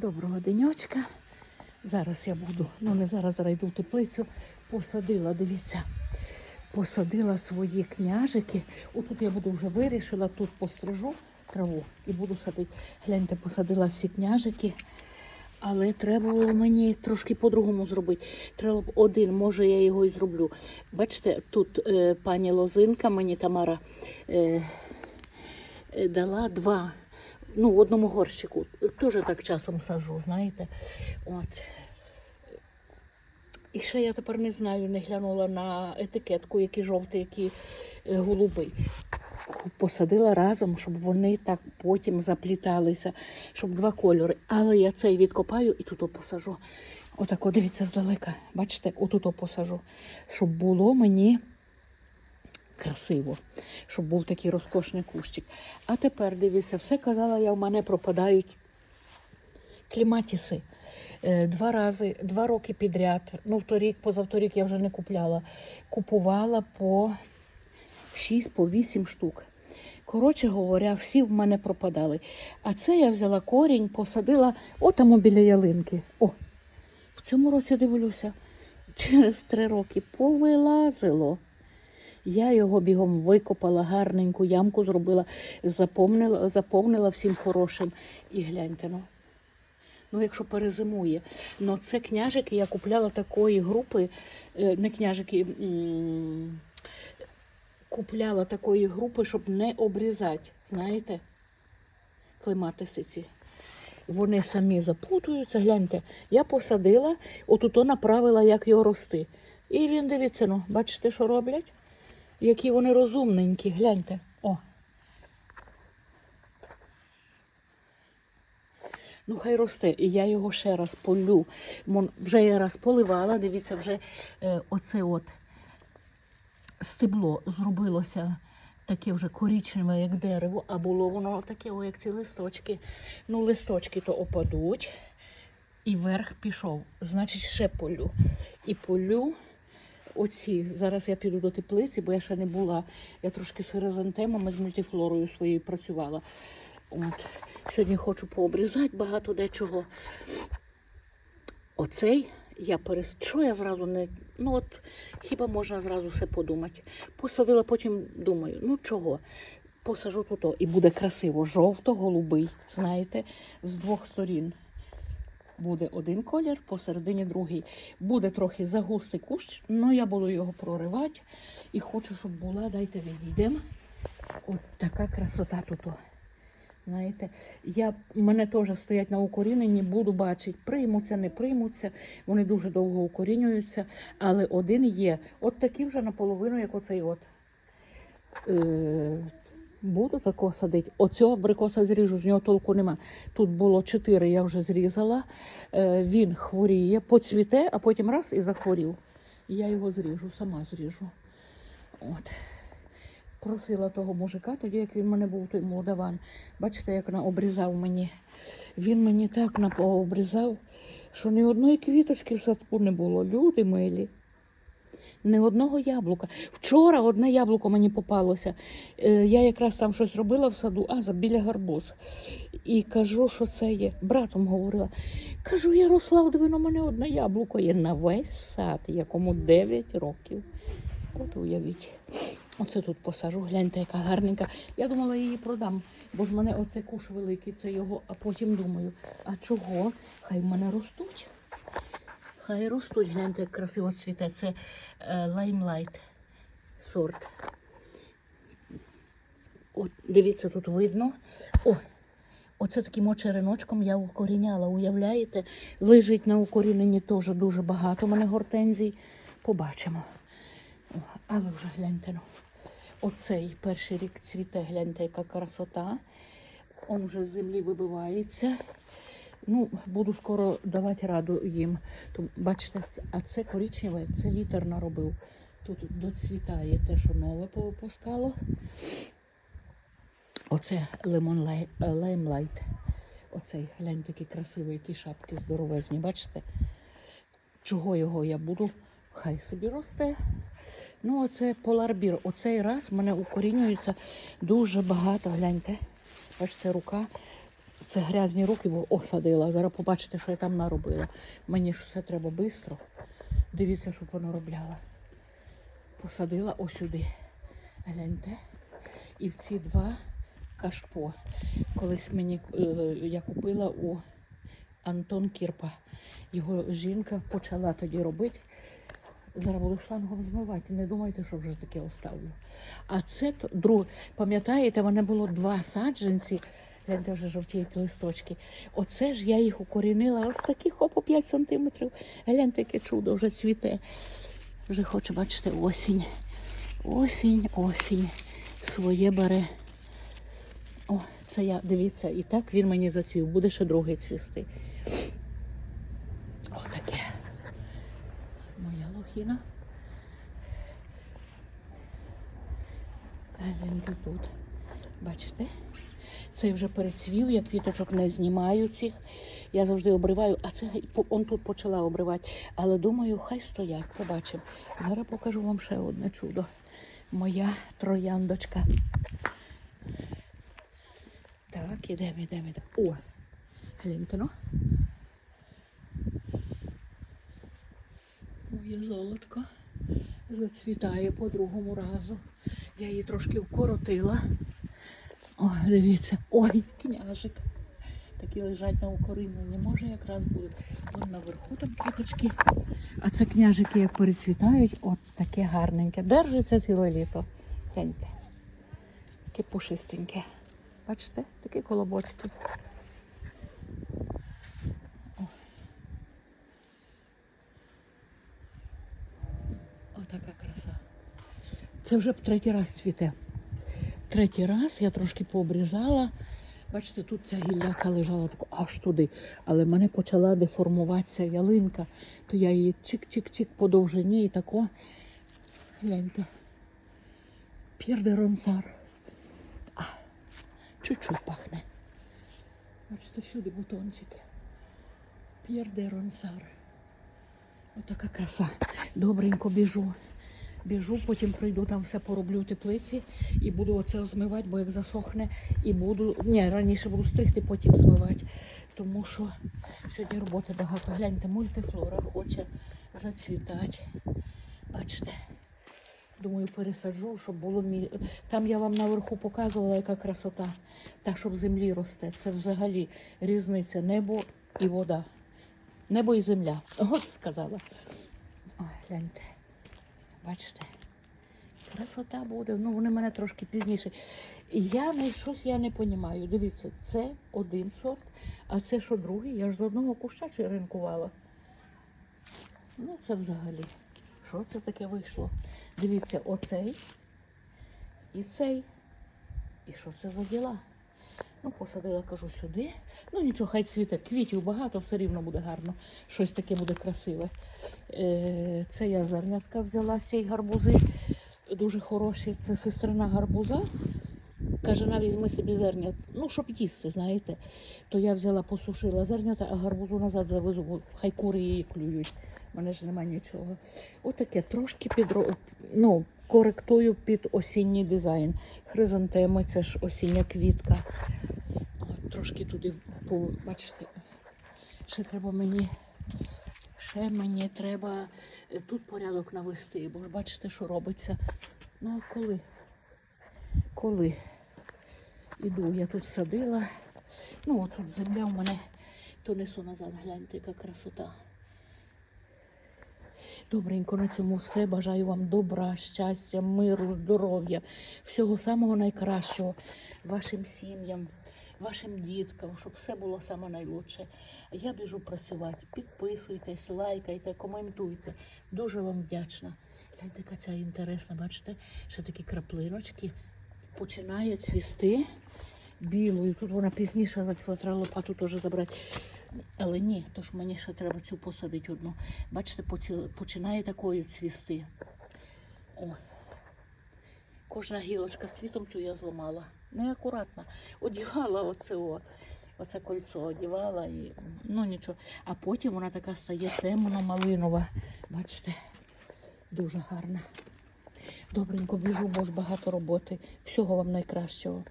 Доброго денечка. Зараз я буду, ну не зараз, зараз в теплицю. Посадила, дивіться, посадила свої княжики. Отут я буду вже вирішила, тут пострижу траву і буду садити. Гляньте, посадила всі княжики. Але треба було мені трошки по-другому зробити. Треба б один, може я його і зроблю. Бачите, тут е, пані Лозинка, мені Тамара е, е, дала два. Ну, в одному горщику. Теж так часом сажу, знаєте. От. І ще я тепер не знаю, не глянула на етикетку, які жовті, які е, голубий. Посадила разом, щоб вони так потім запліталися, щоб два кольори. Але я цей відкопаю і тут посажу. Отако, дивіться здалека. Бачите, отут посажу. Щоб було мені красиво, щоб був такий розкошний кущик. А тепер дивіться, все казала я, в мене пропадають кліматіси. Е, Два рази, два роки підряд. Ну, вторік, позавторік я вже не купляла. Купувала по 6, по 8 штук. Коротше говоря, всі в мене пропадали. А це я взяла корінь, посадила отамо біля ялинки. О, в цьому році дивлюся, через три роки повилазило. Я його бігом викопала, гарненьку ямку зробила, заповнила, заповнила всім хорошим. І гляньте, ну. Ну, якщо перезимує. Ну, це княжики я купляла такої групи, е, не княжики, купляла такої групи, щоб не обрізати, знаєте, клематиси ці. Вони самі запутуються. Гляньте, я посадила, отут направила, як його рости. І він дивіться, ну, бачите, що роблять? Які вони розумненькі, гляньте. О. Ну, хай росте. І я його ще раз полю. Вже я раз поливала, дивіться, вже е, оце от стебло зробилося таке вже корічневе, як дерево, а було воно таке, о, як ці листочки. Ну, листочки то опадуть. І верх пішов. Значить, ще полю. І полю оці. Зараз я піду до теплиці, бо я ще не була. Я трошки з хризантемами, з мультифлорою своєю працювала. От. Сьогодні хочу пообрізати багато дечого. Оцей я перес... Що я зразу не. Ну от хіба можна зразу все подумати. Посадила, потім думаю, ну чого? Посажу тут і буде красиво. Жовто-голубий, знаєте, з двох сторін. Буде один колір, посередині другий. Буде трохи загустий кущ, але я буду його проривати. І хочу, щоб була, дайте відійдемо. От така красота тут. Знаєте, я, мене теж стоять на укоріненні, буду бачити, приймуться, не приймуться. Вони дуже довго укорінюються, але один є. От такий вже наполовину, як оцей от. Е, буду тако садити. Оцього абрикоса зріжу, з нього толку нема. Тут було чотири, я вже зрізала. Е, він хворіє, поцвіте, а потім раз і захворів. Я його зріжу, сама зріжу. От. Просила того мужика, тоді як він мене був той молдаван. Бачите, як на обрізав мені. Він мені так наобрізав, що ні одної квіточки в садку не було. Люди милі. Ні одного яблука. Вчора одне яблуко мені попалося. Е, Я якраз там щось робила в саду, а за біля гарбуз. І кажу, що це є. Братом говорила. Кажу, Ярослав, диви, на мене одне яблуко є на весь сад, якому 9 років. От уявіть. Оце тут посажу, гляньте, яка гарненька. Я думала, її продам, бо ж мене оце куш великий, це його, а потім думаю, а чого? Хай в мене ростуть. Хай ростуть, гляньте, як красиво цвіте. Це е, лаймлайт сорт. От, дивіться, тут видно. О, оце таким очереночком я укоріняла, уявляєте? Лежить на укоріненні теж дуже багато у мене гортензій. Побачимо. О, але вже гляньте. Ну. Оцей перший рік цвіте, гляньте, яка красота. Он вже з землі вибивається. Ну, буду скоро давати раду їм. Тому, бачите, а це коричневе, це вітер наробив. Тут доцвітає те, що нове повипускало. Оце лимон е, лаймлайт. Оцей, глянь, такі красиві, які шапки здоровезні, бачите? Чого його я буду? Хай собі росте. Ну, оце поларбір. Оцей раз в мене укорінюється дуже багато. Гляньте. Бачите, рука Це грязні руки, осадила. Зараз побачите, що я там наробила. Мені ж все треба швидко. Дивіться, що понаробляла. Посадила осюди. Гляньте. І в ці два кашпо. Колись мені е, я купила у Антон Кірпа. Його жінка почала тоді робити. Зараз буду шлангом змивати. Не думайте, що вже таке оставлю. А це друг, пам'ятаєте, в мене було два саджанці. Гляньте, вже жовтіють листочки. Оце ж я їх укорінила. Ось такі хоп 5 сантиметрів. Гляньте, яке чудо вже цвіте. Вже хоче, бачите, осінь. Осінь, осінь. Своє бере. О, це я, дивіться, і так він мені зацвів. Буде ще другий цвісти. Отаке. Моя лохіна. А він тут. Бачите? Цей вже перецвів, я квіточок не знімаю цих. Я завжди обриваю, а це он тут почала обривати. Але думаю, хай стоять, побачимо. Зараз покажу вам ще одне чудо. Моя трояндочка. Так, ідемо, ідемо, ідемо. О, гляньте, ну. Моє золотко зацвітає по другому разу. Я її трошки вкоротила. О, дивіться, ой, княжик. Такі лежать на укоріненні. Може якраз будуть. Вон наверху там квіточки. А це княжики як перецвітають, от таке гарненьке. Держиться ціле літо. Гляньте. Таке пушистеньке. Бачите, такі колобочки. О. Отака краса. Це вже третій раз цвіте. Третій раз я трошки пообрізала. Бачите, тут ця гілляка лежала тако аж туди. Але в мене почала деформуватися ялинка, то я її чик-чик-чик по довжині і тако. Гляньте. П'єр ронсар. А, чуть-чуть пахне. Бачите, всюди бутончики. П'єр ронсар. Отака краса. Добренько біжу. Біжу, потім прийду, там все пороблю в теплиці і буду оце змивати, бо як засохне, і буду. Ні, раніше буду стригти, потім змивати. Тому що сьогодні роботи багато. Гляньте, мультифлора хоче зацвітати. Бачите? Думаю, пересаджу, щоб було мі... Там я вам наверху показувала, яка красота. Та, що в землі росте. Це взагалі різниця небо і вода. Небо і земля. От сказала. Ой, гляньте. Бачите? Красота буде. Ну, вони мене трошки пізніше. І я не щось я не розумію. Дивіться, це один сорт, а це що другий? Я ж з одного куща черенкувала. Ну, це взагалі. Що це таке вийшло? Дивіться, оцей і цей. І що це за діла? Ну, посадила, кажу, сюди. Ну нічого, хай цвіте. Квітів багато, все рівно буде гарно. Щось таке буде красиве. Е, це я зернятка взяла з цієї гарбузи. Дуже хороші. Це сестрина гарбуза. Каже, на візьми собі зернят. Ну, щоб їсти, знаєте. То я взяла, посушила зернята, а гарбузу назад завезу, бо хай кури її клюють. У мене ж нема нічого. Отаке трошки підро... ну, коректую під осінній дизайн. Хризантеми, це ж осіння квітка. Трошки туди, по- бачите, ще треба мені. Ще мені треба е, тут порядок навести, бо ж бачите, що робиться. Ну а коли? Коли? Іду, я тут садила. Ну, от тут земля в мене, то несу назад, гляньте, яка красота. Добренько на цьому все. Бажаю вам добра, щастя, миру, здоров'я, всього самого найкращого вашим сім'ям, вашим діткам, щоб все було саме найлучше. Я біжу працювати. Підписуйтесь, лайкайте, коментуйте. Дуже вам вдячна. Гляньте, яка ця інтересна, бачите, ще такі краплиночки. Починає цвісти білою. Тут вона пізніше зацвіла, треба лопату теж забрати. Але ні, то ж мені ще треба цю посадити одну. Бачите, починає такою цвісти. О. Кожна гілочка світом цю я зламала. Неакуратно. Одягала оце о. Оце кольцо одягала і ну нічого. А потім вона така стає темно-малинова. Бачите, дуже гарна. Добренько біжу, бо ж багато роботи. Всього вам найкращого.